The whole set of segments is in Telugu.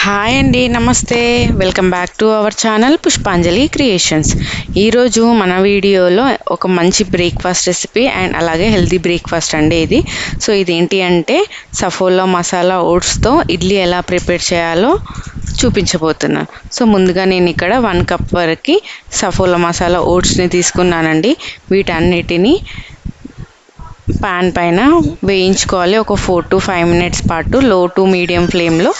హాయ్ అండి నమస్తే. Welcome back to our channel Pushpanjali creations ఈరోజు మన వీడియోలో ఒక మంచి బ్రేక్ఫాస్ట్ రెసిపీ అండ్ అలాగే హెల్తీ బ్రేక్ఫాస్ట్ అండి ఇది. సో ఇదేంటి అంటే సఫోలా మసాలా ఓట్స్తో ఇడ్లీ ఎలా ప్రిపేర్ చేయాలో చూపించబోతున్నాను సో ముందుగా నేను ఇక్కడ వన్ కప్ వరకు సఫోలా మసాలా ఓట్స్ని తీసుకున్నానండి. వీటన్నిటిని పాన్ పైన వేయించుకోవాలి. ఒక ఫోర్ టు ఫైవ్ మినిట్స్ పాటు లో టు మీడియం ఫ్లేమ్లో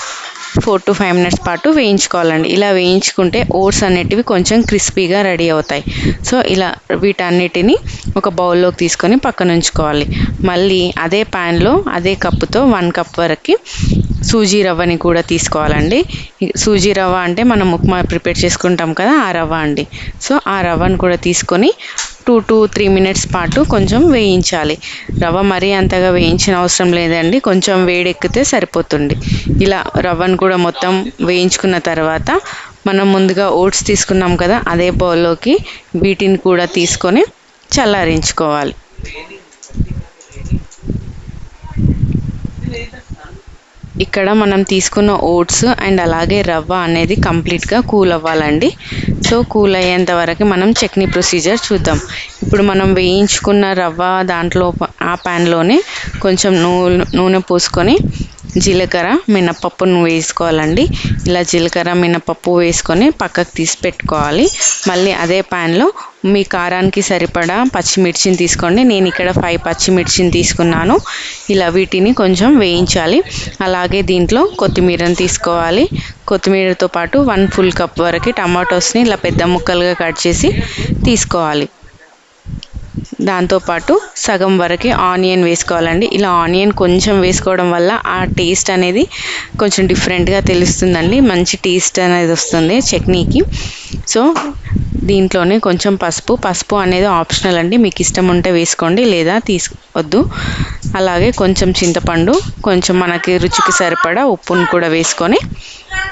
ఫోర్ టు ఫైవ్ మినిట్స్ పాటు వేయించుకోవాలండి. ఇలా వేయించుకుంటే ఓట్స్ అనేటివి కొంచెం క్రిస్పీగా రెడీ అవుతాయి. సో ఇలా వీటన్నిటిని ఒక బౌల్లోకి తీసుకొని పక్కన ఉంచుకోవాలి. మళ్ళీ అదే ప్యాన్లో అదే కప్పుతో వన్ కప్ వరకు సూజీ రవ్వని కూడా తీసుకోవాలండి. సూజీ రవ్వ అంటే మనం ఉప్మా ప్రిపేర్ చేసుకుంటాం కదా ఆ రవ్వ అండి. సో ఆ రవ్వను కూడా తీసుకొని టూ టు త్రీ మినిట్స్ పాటు కొంచెం వేయించాలి. రవ్వ మరీ అంతగా వేయించిన అవసరం లేదండి. కొంచెం వేడెక్కితే సరిపోతుంది. ఇలా రవ్వను కూడా మొత్తం వేయించుకున్న తర్వాత మనం ముందుగా ఓట్స్ తీసుకున్నాం కదా అదే బౌల్లోకి వీటిని కూడా తీసుకొని చల్లారించుకోవాలి. ఇక్కడ మనం తీసుకున్న ఓట్స్ అండ్ అలాగే రవ్వ అనేది కంప్లీట్గా కూల్ అవ్వాలండి. సో కూల్ అయ్యేంత వరకు మనం చట్నీ ప్రొసీజర్ చూద్దాం. ఇప్పుడు మనం వేయించుకున్న రవ్వ దాంట్లో ఆ ప్యాన్లోనే కొంచెం నూనె నూనె పోసుకొని జీలకర్ర మినపప్పును వేసుకోవాలండి. ఇలా జీలకర్ర మినపప్పు వేసుకొని పక్కకు తీసి పెట్టుకోవాలి. మళ్ళీ అదే ప్యాన్లో మీ కారానికి సరిపడా పచ్చిమిర్చిని తీసుకోండి. నేను ఇక్కడ ఫైవ్ పచ్చిమిర్చిని తీసుకున్నాను. ఇలా వీటిని కొంచెం వేయించాలి. అలాగే దీంట్లో కొత్తిమీరని తీసుకోవాలి. కొత్తిమీరతో పాటు వన్ ఫుల్ కప్ వరకు టమాటోస్ని ఇలా పెద్ద ముక్కలుగా కట్ చేసి తీసుకోవాలి. దాంతోపాటు సగం వరకు ఆనియన్ వేసుకోవాలండి. ఇలా ఆనియన్ కొంచెం వేసుకోవడం వల్ల ఆ టేస్ట్ అనేది కొంచెం డిఫరెంట్గా తెలుస్తుందండి. మంచి టేస్ట్ అనేది వస్తుంది చట్నీకి. సో దీంట్లోనే కొంచెం పసుపు. పసుపు అనేది ఆప్షనల్ అండి. మీకు ఇష్టం ఉంటే వేసుకోండి లేదా తీసుకోవద్దు. అలాగే కొంచెం చింతపండు కొంచెం మనకి రుచికి సరిపడా ఉప్పును కూడా వేసుకొని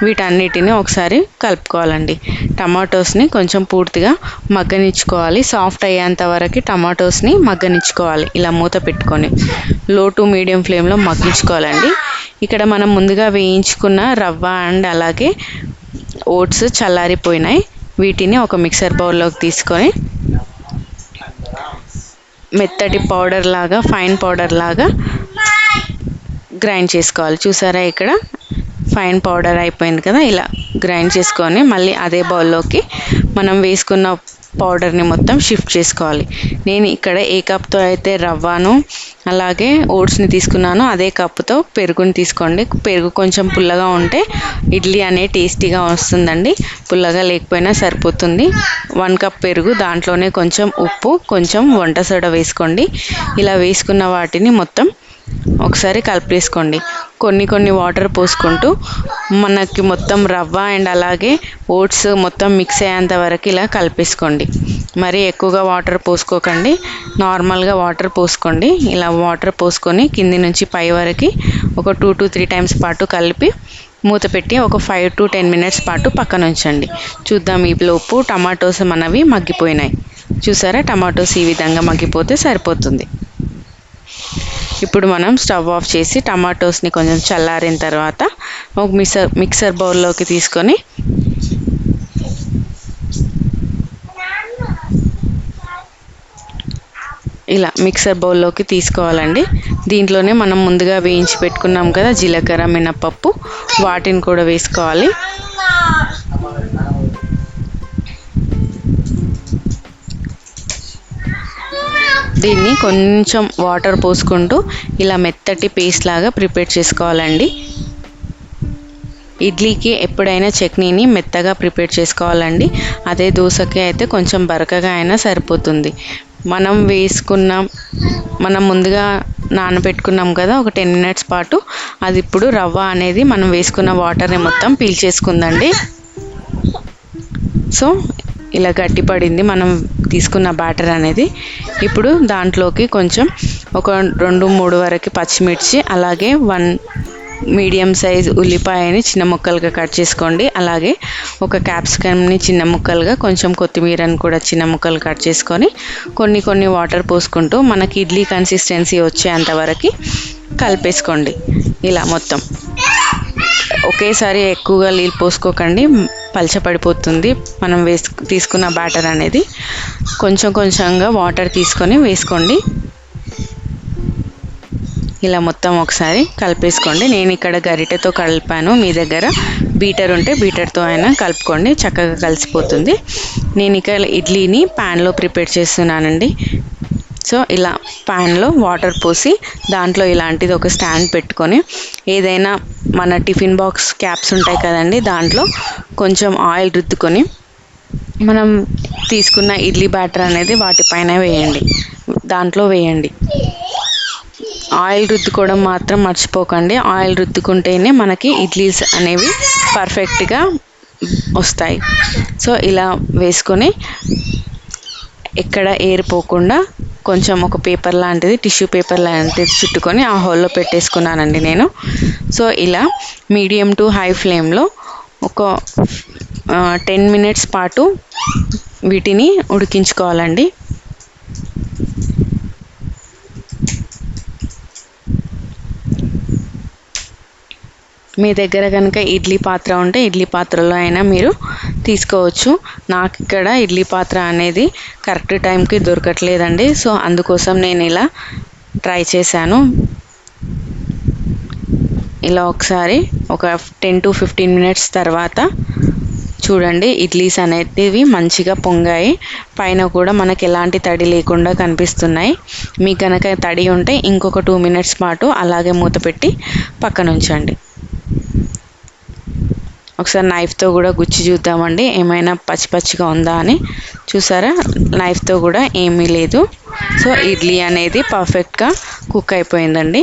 వీటన్నిటిని ఒకసారి కలుపుకోవాలండి. టమాటోస్ని కొంచెం పూర్తిగా మగ్గనిచ్చుకోవాలి. సాఫ్ట్ అయ్యేంత వరకు టమాటోస్ని మగ్గనిచ్చుకోవాలి ఇలా మూత పెట్టుకొని. లో టు మీడియం ఫ్లేమ్లో మగ్గించుకోవాలండి. ఇక్కడ మనం ముందుగా వేయించుకున్న రవ్వ అండ్ అలాగే ఓట్స్ చల్లారిపోయినాయి. వీటిని ఒక మిక్సర్ బౌల్లోకి తీసుకొని మెత్తటి పౌడర్ లాగా ఫైన్ పౌడర్ లాగా గ్రైండ్ చేసుకోవాలి. చూసారా ఇక్కడ? ఫైన్ పౌడర్ అయిపోయింది కదా ఇలా గ్రైండ్ చేసుకొని మళ్ళీ అదే బౌల్లోకి మనం వేసుకున్న పౌడర్ని మొత్తం షిఫ్ట్ చేసుకోవాలి. నేను ఇక్కడ ఏ కప్తో అయితే రవ్వను అలాగే ఓట్స్ని తీసుకున్నానో అదే కప్పుతో పెరుగుని తీసుకోండి. పెరుగు కొంచెం పుల్లగా ఉంటే ఇడ్లీ అనే టేస్టీగా వస్తుందండి. పుల్లగా లేకపోయినా సరిపోతుంది. వన్ కప్ పెరుగు దాంట్లోనే కొంచెం ఉప్పు కొంచెం వంట సోడా వేసుకోండి. ఇలా వేసుకున్న వాటిని మొత్తం ఒకసారి కలిపేసుకోండి. కొన్ని కొన్ని వాటర్ పోసుకుంటూ మనకి మొత్తం రవ్వ అండ్ అలాగే ఓట్స్ మొత్తం మిక్స్ అయ్యేంత వరకు ఇలా కలిపేసుకోండి. మరి ఎక్కువగా వాటర్ పోసుకోకండి. నార్మల్గా వాటర్ పోసుకోండి. ఇలా వాటర్ పోసుకొని కింది నుంచి పై వరకు ఒక టూ టు త్రీ టైమ్స్ పాటు కలిపి మూత పెట్టి ఒక ఫైవ్ టు టెన్ మినిట్స్ పాటు పక్కన ఉంచండి. చూద్దాం ఈ లోపు టమాటోస్ మనవి మగ్గిపోయినాయి. చూసారా? టమాటోస్ ఈ విధంగా మగ్గిపోతే సరిపోతుంది. ఇప్పుడు మనం స్టవ్ ఆఫ్ చేసి టమాటోస్ని కొంచెం చల్లారిన తర్వాత ఒక మిక్సర్ మిక్సర్ బౌల్లోకి తీసుకొని ఇలా మిక్సర్ బౌల్లోకి తీసుకోవాలండి. దీంట్లోనే మనం ముందుగా వేయించి పెట్టుకున్నాం కదా జీలకర్ర మినపప్పు వాటిని కూడా వేసుకోవాలి. దీన్ని కొంచెం వాటర్ పోసుకుంటూ ఇలా మెత్తటి పేస్ట్ లాగా ప్రిపేర్ చేసుకోవాలండి. ఇడ్లీకి ఎప్పుడైనా చట్నీని మెత్తగా ప్రిపేర్ చేసుకోవాలండి. అదే దోశకి అయితే కొంచెం బరకగా అయినా సరిపోతుంది. మనం వేసుకున్న మనం ముందుగా నానబెట్టుకున్నాం కదా ఒక టెన్ మినిట్స్ పాటు అది ఇప్పుడు రవ్వ అనేది మనం వేసుకున్న వాటర్ని మొత్తం పీల్చేసుకుందండి సో ఇలా గట్టిపడింది. మనం తీసుకున్న బ్యాటర్ అనేది ఇప్పుడు దాంట్లోకి కొంచెం ఒక రెండు మూడు వరకు పచ్చిమిర్చి అలాగే వన్ మీడియం సైజ్ ఉల్లిపాయని చిన్న ముక్కలుగా కట్ చేసుకోండి. అలాగే ఒక క్యాప్సికమ్ని చిన్న ముక్కలుగా కొంచెం కొత్తిమీరని కూడా చిన్న ముక్కలు కట్ చేసుకొని కొన్ని కొన్ని వాటర్ పోసుకుంటూ మనకి ఇడ్లీ కన్సిస్టెన్సీ వచ్చేంత వరకు కలిపేసుకోండి. ఇలా మొత్తం. ఒకేసారి ఎక్కువగా నీళ్ళు పోసుకోకండి. పలచపడిపోతుంది మనం వేసు తీసుకున్న బ్యాటర్ అనేది. కొంచెం కొంచెంగా వాటర్ తీసుకొని వేసుకోండి. ఇలా మొత్తం ఒకసారి కలిపేసుకోండి. నేను ఇక్కడ గరిటెతో కలిపాను. మీ దగ్గర బీటర్ ఉంటే బీటర్తో అయినా కలుపుకోండి. చక్కగా కలిసిపోతుంది. నేను ఇక్కడ ఇడ్లీని ప్యాన్లో ప్రిపేర్ చేస్తున్నానండి. సో ఇలా ప్యాన్లో వాటర్ పోసి దాంట్లో ఇలాంటిది ఒక స్టాండ్ పెట్టుకొని ఏదైనా మన టిఫిన్ బాక్స్ క్యాప్స్ ఉంటాయి కదండి దాంట్లో కొంచెం ఆయిల్ రుద్దుకొని మనం తీసుకున్న ఇడ్లీ బ్యాటర్ అనేది వాటిపైన వేయండి. దాంట్లో వేయండి. ఆయిల్ రుద్దుకోవడం మాత్రం మర్చిపోకండి. ఆయిల్ రుద్దుకుంటేనే మనకి ఇడ్లీస్ అనేవి పర్ఫెక్ట్గా వస్తాయి. సో ఇలా వేసుకొని ఎక్కడ ఏరిపోకుండా కొంచెం ఒక పేపర్ లాంటిది టిష్యూ పేపర్ లాంటిది చుట్టుకొని ఆ హోల్లో పెట్టేసుకున్నానండి నేను. సో ఇలా మీడియం టు హై ఫ్లేమ్లో ఒక టెన్ మినిట్స్ పాటు వీటిని ఉడికించుకోవాలండి. మీ దగ్గర కనుక ఇడ్లీ పాత్ర ఉంటే ఇడ్లీ పాత్రలో అయినా మీరు తీసుకోవచ్చు. నాకు ఇక్కడ ఇడ్లీ పాత్ర అనేది కరెక్ట్ టైంకి దొరకట్లేదండి. సో అందుకోసం నేను ఇలా ట్రై చేశాను. ఇలా ఒకసారి ఒక టెన్ టు ఫిఫ్టీన్ మినిట్స్ తర్వాత చూడండి ఇడ్లీస్ అనేటివి మంచిగా పొంగాయి. పైన కూడా మనకి ఎలాంటి తడి లేకుండా కనిపిస్తున్నాయి. మీకు కనుక తడి ఉంటే ఇంకొక టూ మినిట్స్ పాటు అలాగే మూత పెట్టి పక్కనుంచండి. ఒకసారి నైఫ్తో కూడా గుచ్చి చూద్దామండి. ఏమైనా పచ్చి పచ్చిగా ఉందా అని. చూసారా? నైఫ్తో కూడా ఏమీ లేదు. సో ఇడ్లీ అనేది పర్ఫెక్ట్గా కుక్ అయిపోయిందండి.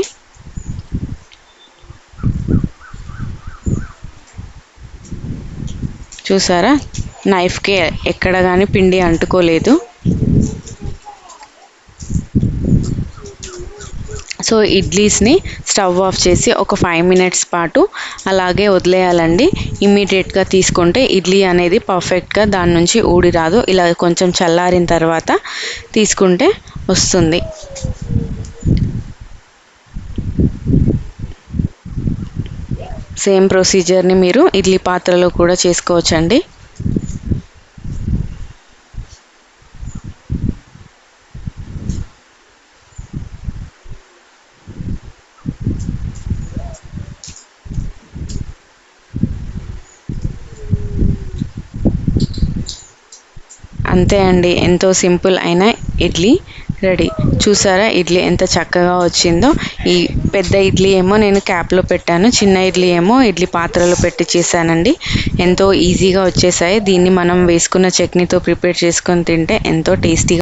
చూసారా? నైఫ్కి ఎక్కడ కానీ పిండి అంటుకోలేదు. సో ఇడ్లీస్ని స్టవ్ ఆఫ్ చేసి ఒక ఫైవ్ మినిట్స్ పాటు అలాగే వదిలేయాలండి. ఇమ్మీడియట్గా తీసుకుంటే ఇడ్లీ అనేది పర్ఫెక్ట్గా దాని నుంచి ఊడి రాదు. ఇలా కొంచెం చల్లారిన తర్వాత తీసుకుంటే వస్తుంది. సేమ్ ప్రొసీజర్ని మీరు ఇడ్లీ పాత్రలో కూడా చేసుకోవచ్చండి. అంతే అండి. ఎంతో సింపుల్ అయిన ఇడ్లీ రెడీ. చూసారా ఇడ్లీ ఎంత చక్కగా వచ్చిందో. ఈ పెద్ద ఇడ్లీ ఏమో నేను క్యాప్లో పెట్టాను. చిన్న ఇడ్లీ ఏమో ఇడ్లీ పాత్రలో పెట్టి చేశానండి. ఎంతో ఈజీగా వచ్చేసాయి. దీన్ని మనం వేసుకున్న చట్నీతో ప్రిపేర్ చేసుకొని తింటే ఎంతో టేస్టీగా